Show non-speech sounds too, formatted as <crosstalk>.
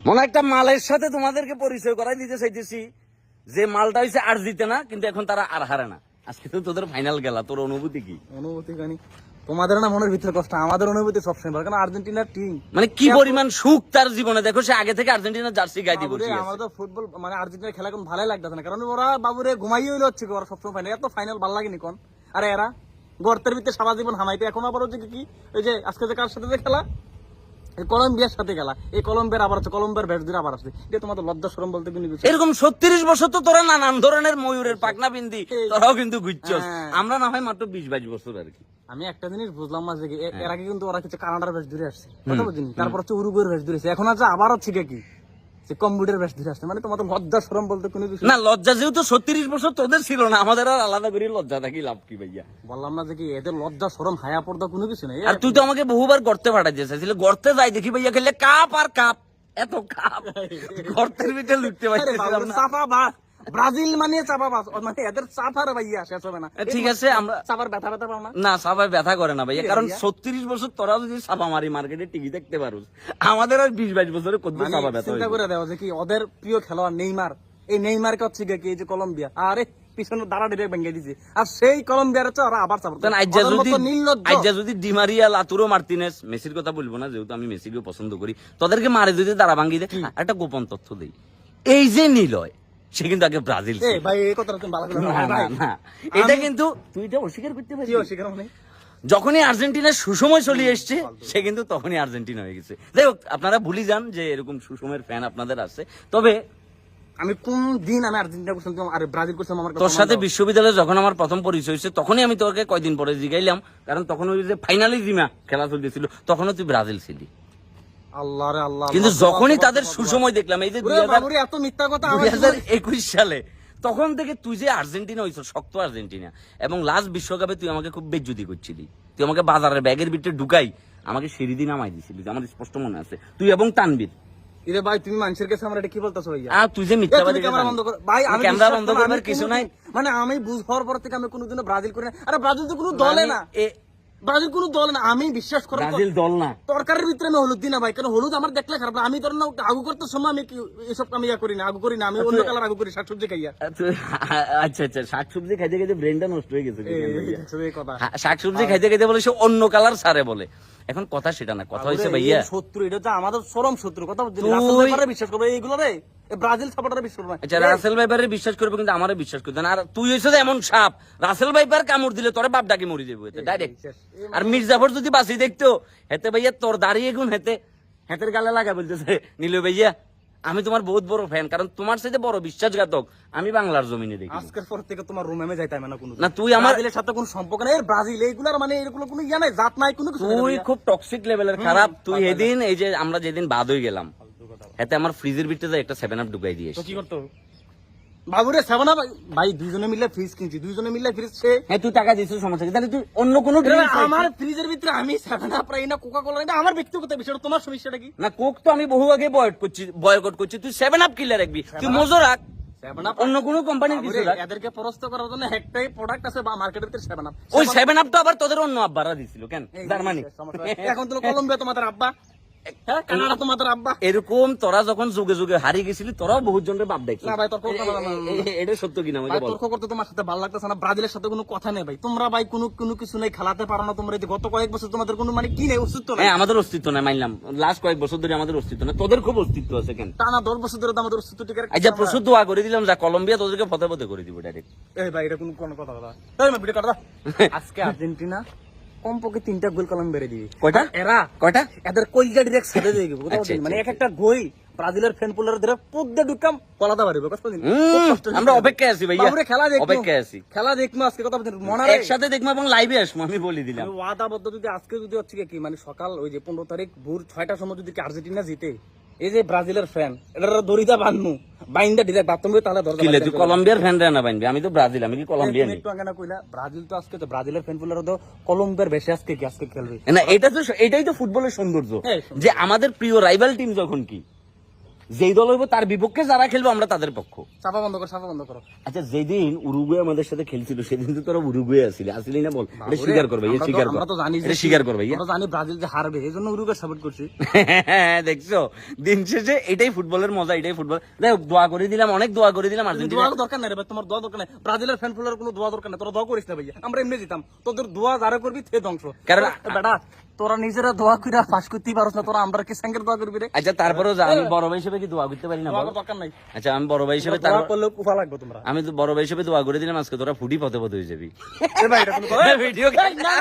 মনে একটা মালের সাথে তোমাদেরকে পরিচয় করাই দিতে চাইতেছি। যে মালটা হয়েছে আর জিতে না কিন্তু এখন তারা আর হারে না। আজকে তো তোদের ফাইনাল গেলা তোর অনুভূতি কি? অনুভূতি কানি তোমাদের না মনের ভিতরে কষ্ট আমাদের অনুভূতি সবসময় ভালো। কারণ আর্জেন্টিনার টিম মানে কি পরিমাণ সুখ তার জীবনে? দেখো সে আগে থেকে আর্জেন্টিনার জার্সি গাই দিব আমার তো ফুটবল মানে আর্জেন্টিনার খেলা কোন ভালোই লাগতেছে না। কারণ ওরা বাবুরে ঘুমাই হইল হচ্ছে ওরা সবসময় ফাইনাল এত ফাইনাল ভালো লাগেনি কোন। আরে এরা গর্তের ভিতরে সারা জীবন হামাইতে এখন আবার হচ্ছে কি ওই যে আজকে যে কার সাথে যে খেলা? কলম্বিয়ার সাথে খেলা এই কলম্বিয়ার আবার আছে কলম্বিয়ার ব্যাট দিয়ে আবার আছে। এটা তোমাদের লজ্জা সরম বলতে কিন্তু এরকম ছত্রিশ বছর তো তোরা নানান ধরনের ময়ূরের পাকনা বিন্দি তোরাও কিন্তু ঘুরছস। হ্যাঁ। আমরা না হয় মাত্র বিশ বাইশ বছর আর কি। আমি একটা জিনিস বুঝলাম মাঝে কি, হ্যাঁ। এর আগে কিন্তু ওরা কিছু কানাডার ভেস ধরে আসছে তারপর হচ্ছে উরুগুয়ের ভেস ধরেছে এখন আছে আবার হচ্ছে কি? যে কম্পিউটার ব্যাচ ধরে আসছে মানে তোমাদের লজ্জা সরম বলতে কোনো কিছু না লজ্জা যেহেতু ছত্রিশ বছর তোদের ছিল না আমাদের আর আলাদা করে লজ্জা থাকি লাভ কি ভাইয়া? বললাম না যে কি এদের লজ্জা শরম হায়া পর্দা কোনো কিছু নেই। আর তুই তো আমাকে বহুবার গর্তে পাঠাইতে চাইছিলে গর্তে যাই দেখি ভাইয়া খেলে কাপ আর কাপ এত কাপ। <laughs> গর্তের ভিতরে লুটতে চাপা বাস ব্রাজিল মানে চাপা বাস মানে এদের চাপার ভাইয়া শেষ হবে না। ঠিক আছে আমরা চাপার ব্যথা ব্যথা পাও না? না সাবাই ব্যথা করে না ভাইয়া কারণ ছত্রিশ বছর তোরা যদি সাবা মারি মার্কেটে টিভি দেখতে পারোস আমাদের আর বিশ বাইশ বছরে কত মানে সাবা ব্যথা চিন্তা করে দেওয়া যে কি ওদের প্রিয় খেলোয়াড় নেইমার এই নেইমারকে হচ্ছে কি এই যে কলম্বিয়া আরে পিছনে দাঁড়া ডিরে ভেঙে দিছে। আর সেই কলম্বিয়ার হচ্ছে ওরা আবার চাপা কারণ আজ্জা যদি আজ্জা যদি ডিমারিয়া লাতুরো মার্টিনেস মেসির কথা বলব না যেহেতু আমি মেসিকেও পছন্দ করি তোদেরকে মারে যদি দাঁড়া ভাঙ্গি দেয় একটা গোপন তথ্য দেই। এই যে নিলয় সে কিন্তু আগে ব্রাজিল ভাই এই কথাটা তুমি ভালো করে না, বলো, না, ভাই। না। এটা কিন্তু তুই এটা অস্বীকার করতে পারবি? অস্বীকার মানে? যখনই আর্জেন্টিনার সুসময় চলে এসছে সে কিন্তু তখনই আর্জেন্টিনা হয়ে গেছে। যাই হোক আপনারা ভুলি যান যে এরকম সুসময়ের ফ্যান আপনাদের আছে। তবে আমি কোন দিন আমি আর্জেন্টিনা করছিলাম আরে ব্রাজিল করছিলাম আমার তোর সাথে বিশ্ববিদ্যালয়ে যখন আমার প্রথম পরিচয় হয়েছে তখনই আমি তোকে কয়দিন পরে জিগাইলাম। কারণ তখন ওই যে ফাইনালি জিমা খেলা চলতেছিল তখনও তুই ব্রাজিল ছিলি। কিন্তু যখনই তাদের সুসময় দেখলাম এই যে দুই হাজার এত মিথ্যা কথা দুই হাজার একুশ সালে তখন থেকে তুই যে আর্জেন্টিনা হয়েছ শক্ত আর্জেন্টিনা এবং লাস্ট বিশ্বকাপে তুই আমাকে খুব বেজ্জুতি করছিলি। তুই আমাকে বাজারের ব্যাগের ভিতরে ঢুকাই আমাকে সিঁড়ি দিয়ে নামাই দিছিলি আমার স্পষ্ট মনে আছে। তুই এবং তানবির ইরে ভাই তুমি মানুষের কাছে আমরা এটা কি বলতেছো ভাইয়া? আর তুই যে মিথ্যাবাদী ক্যামেরা বন্ধ করো। ভাই, আমি ক্যামেরা বন্ধ করো, করবার আমি কিছু নাই। মানে আমি বুঝ হওয়ার পর থেকে আমি কোনোদিনও ব্রাজিল করি না। আরে ব্রাজিল তো কোনো দলে না। মানে এ- ব্রাজিল কোন দল না আমি বিশ্বাস করি ব্রাজিল দল না। তরকারির ভিতরে আমি হলুদ দিই না ভাই কারণ হলুদ আমার দেখলে খারাপ আমি ধর না আগু করতে সময় আমি কি- এসব আমি ইয়া করি না আগু করি না আমি অন্য কালার আগু করি শাকসবজি খাইয়া। আচ্ছা আচ্ছা শাকসবজি খাইতে খাইতে ব্রেনটা নষ্ট হয়ে গেছে কথা। শাকসবজি খাইতে খাইতে বলে সে অন্য কালার সারে বলে। এখন কথা সেটা না কথা হয়েছে ভাইয়া। শত্রু এটা তো আমাদের চরম শত্রু। কথা বিশ্বাস করবে এইগুলো রে। ব্রাজিল সাপোর্টার বিশ্বাস করবে আচ্ছা রাসেল ভাইবারে বিশ্বাস করবে কিন্তু আমারে বিশ্বাস করবে না। আর তুই হয়েছে যে এমন সাপ। রাসেল ভাইবার কামড় দিলে তোরে বাপ ডাকে মরি যাবে ডাইরেক্ট আর মির্জাফর যদি বাঁচিয়ে দেখতো হেতে ভাইয়া তোর দাঁড়িয়ে গুণ হেতে হেতের গালে লাগা বলতেছে নীল ভাইয়া। আমি তোমার বহুত বড় ফ্যান কারণ তোমার সাথে বড় বিশ্বাসঘাতক আমি বাংলার জমিনে দেখি। আজকের পর থেকে তোমার রুমে আমি যাইতাম না কোনো না তুই আমার ব্রাজিলের সাথে কোনো সম্পর্ক নাই। এর ব্রাজিল এইগুলার মানে এরকম কোনো ইয়া নাই জাত নাই কোনো কিছু তুই খুব টক্সিক লেভেলের খারাপ। তুই এদিন এই যে আমরা যেদিন বাদ হয়ে গেলাম এতে আমার ফ্রিজের ভিতরে একটা সেভেন আপ ঢুকাই দিয়ে তো কি করতো? বাবুরে সেভেন আপ ভাই দুইজনে মিলে ফ্রিজ কিনছি দুইজনে মিলে ফ্রিজ সে হ্যাঁ তুই টাকা দিছিস সমস্যা কি? তাহলে তুই অন্য কোনো? আমার ফ্রিজের ভিতরে আমি সেভেন আপ রাই না কোকা কোলা এটা আমার ব্যক্তিগত বিষয় তোমার সমস্যাটা কি? না কোক তো আমি বহু আগে বয়কট করছি বয়কট করছি। তুই সেভেন আপ কিলে রাখবি। তুই মজো রাখ। অন্য কোনো কোম্পানির কিছু এদেরকে পরস্ত করার জন্য একটাই প্রোডাক্ট আছে বা মার্কেটের ভিতরে সেভেন আপ ওই সেভেন আপ তো আবার তোদের অন্য আব্বারা দিছিল কেন? জার্মানি এখন তো কলম্বিয়া তোমাদের আব্বা। কানাডা তোমাদের আব্বা। এরকম তোরা যখন যুগে যুগে হারিয়ে গেছিলি তোরাও বহুত জনের বাপ দেখছিস। না ভাই, তর্ক করতে হবে না। এ- এ- এটা সত্য কিনা আমাকে তর্ক করতে তোমার সাথে ভালো লাগতেছে না ব্রাজিলের সাথে কোনো কথা নেই ভাই। তোমরা ভাই কোনো কোনো কিছু নেই খেলাতে পারো না তোমরা। গত কয়েক বছর তোমাদের কোনো মানে কি নেই অস্তিত্ব নেই। আমাদের অস্তিত্ব নাই মানলাম লাস্ট কয়েক বছর ধরে আমাদের অস্তিত্ব নাই। তোদের খুব অস্তিত্ব আছে কেন? টানা দশ বছর ধরে আমাদের অস্তিত্ব রাখছি আচ্ছা প্রচুর দোয়া করে দিলাম যা কলম্বিয়া তোদেরকে ফতে ফতে করে দিব ডাইরেক্ট এই ভাই এটা কোনো কোনো কথা ভিডিও কাটা। <laughs> আজকে আর্জেন্টিনা কমপক্ষে তিনটা গোল কলম বেড়ে দিবে। কয়টা? এরা কয়টা? এদের কলজা ডিরেক্ট ছেড়ে দিয়ে দেবে আচ্ছা, মানে আচ্ছা, এক একটা গোল ব্রাজিলের ফ্যান ঢুকাম পলাতে পারবে আমরা অপেক্ষায় আছি ভাইয়া। বাবুরে খেলা দেখব। অপেক্ষায় আছি। খেলা দেখব আজকে কথা বলছেন মনে একসাথে দেখব এবং লাইভে আসব আমি বলে দিলাম। ওয়াদাবদ্ধ যদি আজকে যদি হচ্ছে কি মানে সকাল ওই যে পনেরো তারিখ ভোর ছয়টার সময় যদি আর্জেন্টিনা জিতে এই যে ব্রাজিলের ফ্যান এটা দড়িটা বান্ধু বাইন্দা ডিরেক্ট বাথরুমে তাহলে দরজা কিলে তুই কলম্বিয়ার ফ্যান রে না বাইনবি? আমি তো ব্রাজিল আমি কি যাবে। কলম্বিয়া তুমি একটু আগে না কইলা ব্রাজিল তো আজকে তো ব্রাজিলের ফ্যান পুলার তো কলম্বিয়ার বেশি আজকে কি আজকে খেলবে? না এটা তো এটাই তো ফুটবলের হ্যাঁ, সৌন্দর্য। যে আমাদের প্রিয় রাইভাল টিম যখন কি? যেই দল হইব তার বিপক্ষে যারা খেলব আমরা তাদের পক্ষ। চাপা বন্ধ করো চাপা বন্ধ করো। আচ্ছা যেদিন উরুগুয়ে আমাদের সাথে খেলছিল সেদিন তো তোরা উরুগুয়ে আসলি আসলি না বল? এটা স্বীকার করবে তো- স্বীকার কর। আমরা তো জানি যে এটা স্বীকার করবে আমরা জানি ব্রাজিল যে হারবে এই জন্য উরুগুয়ে সাপোর্ট করছি। <laughs> দেখছ? দিন শেষে এটাই ফুটবলের মজা এটাই ফুটবল। দেখ দোয়া করে দিলাম অনেক দোয়া করে দিলাম আর্জেন্টিনা। দোয়া দরকার নাই রে তোমার দোয়া দরকার নাই। ব্রাজিলের ফ্যান ফুলার কোনো দোয়া দরকার নাই তোরা দোয়া করিস না ভাইয়া। আমরা এমনি জিতাম। তোদের দোয়া যারা করবি থে ধ্বংস। কারণ- বেটা তোরা নিজেরা দোয়া কইরা পাস করতেই পারছ না তোরা আমরা কি সঙ্গে দোয়া করবি রে? আচ্ছা তারপরেও যা আমি বড় ভাই হিসেবে কি দোয়া করতে পারি না বল? দরকার নাই। আচ্ছা আমি বড় ভাই হিসেবে তার করলে কুফা লাগবে তোমরা। আমি তো বড় ভাই হিসেবে দোয়া করে দিলাম আজকে তোরা ফুটি পথে পথে হয়ে যাবি। এ ভাই এটা কোন <laughs> ভিডিও না, <laughs>